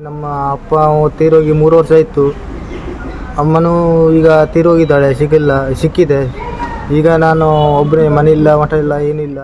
ನಮ್ಮ ಅಪ್ಪ ತೀರೋಗಿ ಮೂರು ವರ್ಷ ಆಯಿತು. ಅಮ್ಮನೂ ಈಗ ತೀರೋಗಿದ್ದಾಳೆ, ಸಿಕ್ಕಿಲ್ಲ, ಸಿಕ್ಕಿದೆ. ಈಗ ನಾನು ಒಬ್ಬನೇ ಇಲ್ಲ, ಮಠ ಇಲ್ಲ ಏನಿಲ್ಲ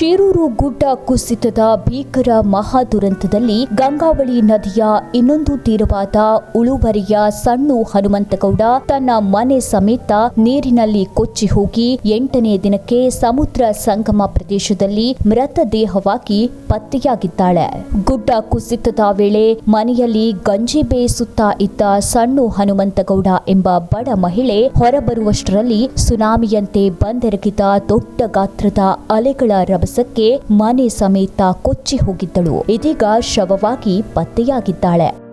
ಶಿರೂರು ಗುಡ್ಡ ಕುಸಿತದ ಭೀಕರ ಮಹಾ ದುರಂತದಲ್ಲಿ ಗಂಗಾವಳಿ ನದಿಯ ಇನ್ನೊಂದು ತೀರವಾದ ಉಳುವರಿಯ ಸಣ್ಣ ಹನುಮಂತಗೌಡ ತನ್ನ ಮನೆ ಸಮೇತ ನೀರಿನಲ್ಲಿ ಕೊಚ್ಚಿ ಹೋಗಿ ಎಂಟನೇ ದಿನಕ್ಕೆ ಸಮುದ್ರ ಸಂಗಮ ಪ್ರದೇಶದಲ್ಲಿ ಮೃತದೇಹವಾಗಿ ಪತ್ತೆಯಾಗಿದ್ದಾಳೆ. ಗುಡ್ಡ ಕುಸಿತದ ವೇಳೆ ಮನೆಯಲ್ಲಿ ಗಂಜಿ ಬೇಯಿಸುತ್ತಾ ಇದ್ದ ಸಣ್ಣ ಹನುಮಂತಗೌಡ ಎಂಬ ಬಡ ಮಹಿಳೆ ಹೊರಬರುವಷ್ಟರಲ್ಲಿ ಸುನಾಮಿಯಂತೆ ಬಂದೆರಗಿದ ದೊಡ್ಡ ಗಾತ್ರದ ಅಲೆಗಳ ರಭಸಕ್ಕೆ ಮನೆ ಸಮೇತ ಕೊಚ್ಚಿ ಹೋಗಿದ್ದಳು. ಇದೀಗ ಶವವಾಗಿ ಪತ್ತೆಯಾಗಿದ್ದಾಳೆ.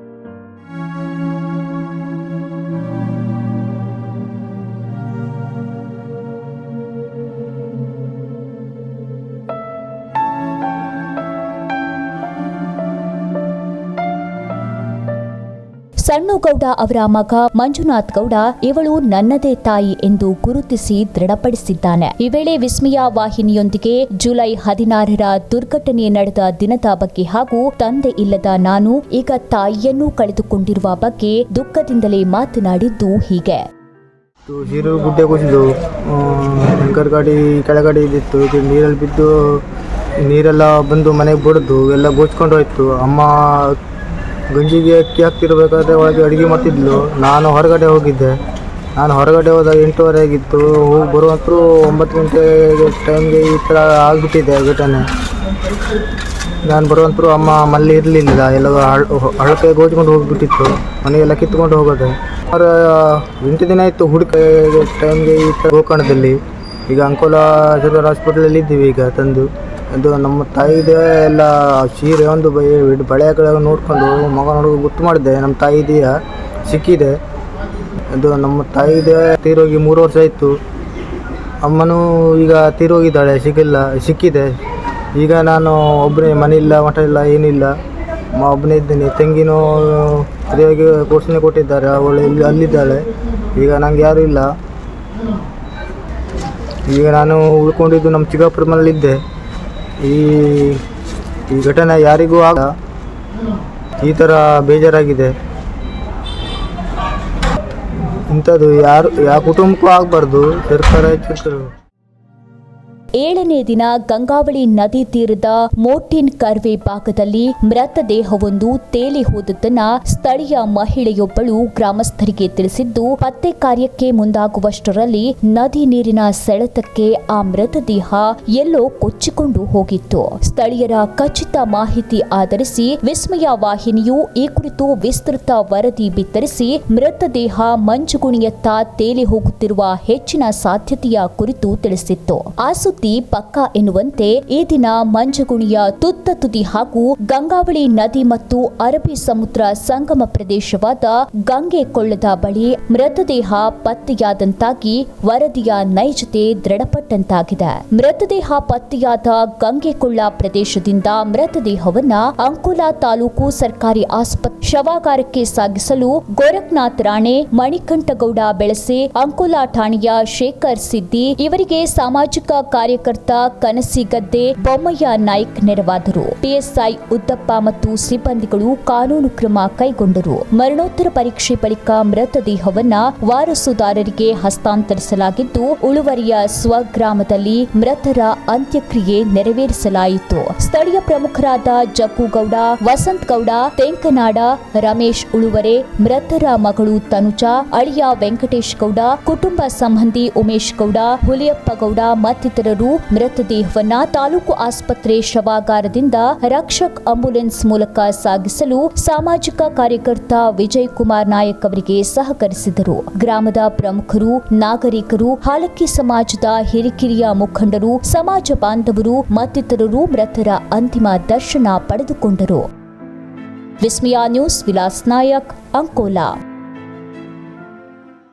ಸಣ್ಣಗೌಡ ಅವರ ಮಗ ಮಂಜುನಾಥ್ ಗೌಡ, ಇವಳು ನನ್ನದೇ ತಾಯಿ ಎಂದು ಗುರುತಿಸಿ ದೃಢಪಡಿಸಿದ್ದಾನೆ. ಈ ವೇಳೆ ವಿಸ್ಮಯ ವಾಹಿನಿಯೊಂದಿಗೆ ಜುಲೈ ಹದಿನಾರರ ದುರ್ಘಟನೆ ನಡೆದ ದಿನದ ಬಗ್ಗೆ ಹಾಗೂ ತಂದೆ ಇಲ್ಲದ ನಾನು, ಈಗ ತಾಯಿಯನ್ನೂ ಕಳೆದುಕೊಂಡಿರುವ ಬಗ್ಗೆ ದುಃಖದಿಂದಲೇ ಮಾತನಾಡಿದ್ದು ಹೀಗೆ. ಗುಡ್ಡೆ ಕುಸಿದು ಗಾಡಿ ಕೆಳಗಡೆ ಇದ್ದಿತ್ತು. ಇದು ನೀರಲ್ಲಿ ಬಿದ್ದು, ನೀರೆಲ್ಲ ಬಂದು ಮನೆಗೆ ಬಡಿದು, ಎಲ್ಲ ಗೋಚ್ಕೊಂಡು ಹೋಯ್ತು. ಅಮ್ಮ ಗಂಜಿಗೆ ಅಕ್ಕಿ ಹಾಕ್ತಿರ್ಬೇಕಾದ್ರೆ ಒಳಗೆ ಅಡುಗೆ ಮಾಡ್ತಿದ್ಲು. ನಾನು ಹೊರಗಡೆ ಹೋಗಿದ್ದೆ. ನಾನು ಹೊರಗಡೆ ಹೋದಾಗ ಎಂಟೂವರೆ ಆಗಿತ್ತು. ಹೋಗಿ ಬರುವಂತರೂ ಒಂಬತ್ತು ಗಂಟೆ ಟೈಮ್ಗೆ ಈ ಥರ ಆಗಿಬಿಟ್ಟಿದ್ದೆ ಘಟನೆ. ನಾನು ಬರುವಂತರೂ ಅಮ್ಮ ಮಲ್ಲಿ ಇರಲಿಲ್ಲ. ಎಲ್ಲ ಹಳಕೆ ಗೋಜ್ಕೊಂಡು ಹೋಗಿಬಿಟ್ಟಿತ್ತು. ಮನೆಯೆಲ್ಲ ಕಿತ್ಕೊಂಡು ಹೋಗೋದು. ಅವರ ಎಂಟು ದಿನ ಇತ್ತು ಹುಡುಕ ಟೈಮ್ಗೆ ಈ ಥರ ಗೋಕರ್ಣದಲ್ಲಿ. ಈಗ ಅಂಕೋಲಾ ಜನರಲ್ ಹಾಸ್ಪಿಟ್ಲಲ್ಲಿ ಇದ್ದೀವಿ ಈಗ ತಂದು. ಅದು ನಮ್ಮ ತಾಯಿದೆ ಎಲ್ಲ ಸೀರೆ ಒಂದು ಬೈ- ಬಳೆಗಳ ನೋಡ್ಕೊಂಡು ಮಗ ನೋಡಿ ಗೊತ್ತು ಮಾಡಿದೆ ನಮ್ಮ ತಾಯಿದೆಯ ಸಿಕ್ಕಿದೆ. ಇದು ನಮ್ಮ ತಾಯಿದೆ ತೀರೋಗಿ ಮೂರು ವರ್ಷ ಆಯಿತು. ಅಮ್ಮನೂ ಈಗ ತೀರೋಗಿದ್ದಾಳೆ, ಸಿಕ್ಕಿಲ್ಲ, ಸಿಕ್ಕಿದೆ. ಈಗ ನಾನು ಒಬ್ಬನೇ ಮನೆ ಇಲ್ಲ ಮಠ ಇಲ್ಲ, ಏನಿಲ್ಲ. ಒಬ್ಬನೇ ಇದ್ದೀನಿ. ತೆಂಗಿನೂ ಸರಿಯಾಗಿ ಪೋಷಣೆ ಕೊಟ್ಟಿದ್ದಾರೆ. ಅವಳು ಇಲ್ಲಿ ಅಲ್ಲಿದ್ದಾಳೆ. ಈಗ ನಂಗೆ ಯಾರೂ ಇಲ್ಲ. ಈಗ ನಾನು ಉಳ್ಕೊಂಡಿದ್ದು ನಮ್ಮ ಚಿಕ್ಕಪ್ಪರ ಮನೇಲಿದ್ದೆ ಈ ಘಟನೆ ಯಾರಿಗೂ ಆಗ ಈ ಥರ ಬೇಜಾರಾಗಿದೆ. ಇಂಥದ್ದು ಯಾರು ಯಾವ ಕುಟುಂಬಕ್ಕೂ ಆಗಬಾರ್ದು. ಸರ್ಕಾರ ಎಚ್ಚರಿಸಲು ಏಳನೇ ದಿನ ಗಂಗಾವಳಿ ನದಿ ತೀರದ ಮೋಟಿನ್ ಕರ್ವೆ ಭಾಗದಲ್ಲಿ ಮೃತದೇಹವೊಂದು ತೇಲಿ ಹೋದದ್ದನ್ನ ಸ್ಥಳೀಯ ಮಹಿಳೆಯೊಬ್ಬಳು ಗ್ರಾಮಸ್ಥರಿಗೆ ತಿಳಿಸಿದ್ದು, ಪತ್ತೆ ಕಾರ್ಯಕ್ಕೆ ಮುಂದಾಗುವಷ್ಟರಲ್ಲಿ ನದಿ ನೀರಿನ ಸೆಳೆತಕ್ಕೆ ಆ ಮೃತದೇಹ ಎಲ್ಲೋ ಕೊಚ್ಚಿಕೊಂಡು ಹೋಗಿತ್ತು. ಸ್ಥಳೀಯರ ಖಚಿತ ಮಾಹಿತಿ ಆಧರಿಸಿ ವಿಸ್ಮಯ ವಾಹಿನಿಯು ಈ ಕುರಿತು ವಿಸ್ತೃತ ವರದಿ ಬಿತ್ತರಿಸಿ ಮೃತದೇಹ ಮಂಜುಗುಣಿಯತ್ತ ತೇಲಿ ಹೋಗುತ್ತಿರುವ ಹೆಚ್ಚಿನ ಸಾಧ್ಯತೆಯ ಕುರಿತು ತಿಳಿಸಿತ್ತು. ಆ ಸುದ್ದಿ ಪಕ್ಕಾ ಎನ್ನುವಂತೆ ಈ ದಿನ ಮಂಜುಗುಣಿಯ ತುತ್ತ ತುದಿ ಹಾಗೂ ಗಂಗಾವಳಿ ನದಿ ಮತ್ತು ಅರಬಿ ಸಮುದ್ರ ಸಂಗಮ ಪ್ರದೇಶವಾದ ಗಂಗೆ ಕೊಳ್ಳದ ಬಳಿ ಮೃತದೇಹ ಪತ್ತೆಯಾದಂತಾಗಿ ವರದಿಯ ನೈಜತೆ ದೃಢಪಟ್ಟಂತಾಗಿದೆ. ಮೃತದೇಹ ಪತ್ತೆಯಾದ ಗಂಗೆ ಕೊಳ್ಳ ಪ್ರದೇಶದಿಂದ ಮೃತದೇಹವನ್ನ ಅಂಕೋಲಾ ತಾಲೂಕು ಸರ್ಕಾರಿ ಆಸ್ಪತ್ರೆ ಶವಾಗಾರಕ್ಕೆ ಸಾಗಿಸಲು ಗೋರಖ್ನಾಥ್ ರಾಣೆ, ಮಣಿಕಂಠಗೌಡ, ಬೆಳಸೆ, ಅಂಕೋಲಾ ಠಾಣೆಯ ಶೇಖರ್ ಸಿದ್ದಿ ಇವರಿಗೆ ಸಾಮಾಜಿಕ ಕಾರ್ಯಕರ್ತ ಕನಸಿಗದ್ದೆ ಬೊಮ್ಮಯ್ಯ ನಾಯ್ಕ್ ನೆರವಾದರು. ಪಿಎಸ್ಐ ಉದ್ದಪ್ಪ ಮತ್ತು ಸಿಬ್ಬಂದಿಗಳು ಕಾನೂನು ಕ್ರಮ ಕೈಗೊಂಡರು. ಮರಣೋತ್ತರ ಪರೀಕ್ಷೆ ಬಳಿಕ ಮೃತದೇಹವನ್ನ ವಾರಸುದಾರರಿಗೆ ಹಸ್ತಾಂತರಿಸಲಾಗಿದ್ದು, ಉಳುವರಿಯ ಸ್ವಗ್ರಾಮದಲ್ಲಿ ಮೃತರ ಅಂತ್ಯಕ್ರಿಯೆ ನೆರವೇರಿಸಲಾಯಿತು. ಸ್ಥಳೀಯ ಪ್ರಮುಖರಾದ ಜಗ್ಗುಗೌಡ ವಸಂತ್ ಗೌಡ ತೆಂಕನಾಡ ರಮೇಶ್ ಉಳುವರೆ, ಮೃತರ ಮಗಳು ತನುಜಾ, ಅಳಿಯ ವೆಂಕಟೇಶ್ ಗೌಡ, ಕುಟುಂಬ ಸಂಬಂಧಿ ಉಮೇಶ್ ಗೌಡ ಹುಲಿಯಪ್ಪಗೌಡ ಮತ್ತಿತರರು ಮೃತದೇಹವನ್ನ ತಾಲೂಕು ಆಸ್ಪತ್ರೆ ಶವಾಗಾರದಿಂದ ರಕ್ಷಕ್ ಆಂಬುಲೆನ್ಸ್ ಮೂಲಕ ಸಾಗಿಸಲು ಸಾಮಾಜಿಕ ಕಾರ್ಯಕರ್ತ ವಿಜಯ್ ಕುಮಾರ್ ನಾಯಕ್ ಅವರಿಗೆ ಸಹಕರಿಸಿದರು. ಗ್ರಾಮದ ಪ್ರಮುಖರು, ನಾಗರಿಕರು, ಹಾಲಕ್ಕಿ ಸಮಾಜದ ಹಿರಿಕಿರಿಯ ಮುಖಂಡರು, ಸಮಾಜ ಬಾಂಧವರು, ಮತ್ತಿತರರು ಮೃತರ ಅಂತಿಮ ದರ್ಶನ ಪಡೆದುಕೊಂಡರು. ವಿಸ್ಮಯ ನ್ಯೂಸ್, ವಿಲಾಸ್ ನಾಯಕ್, ಅಂಕೋಲಾ.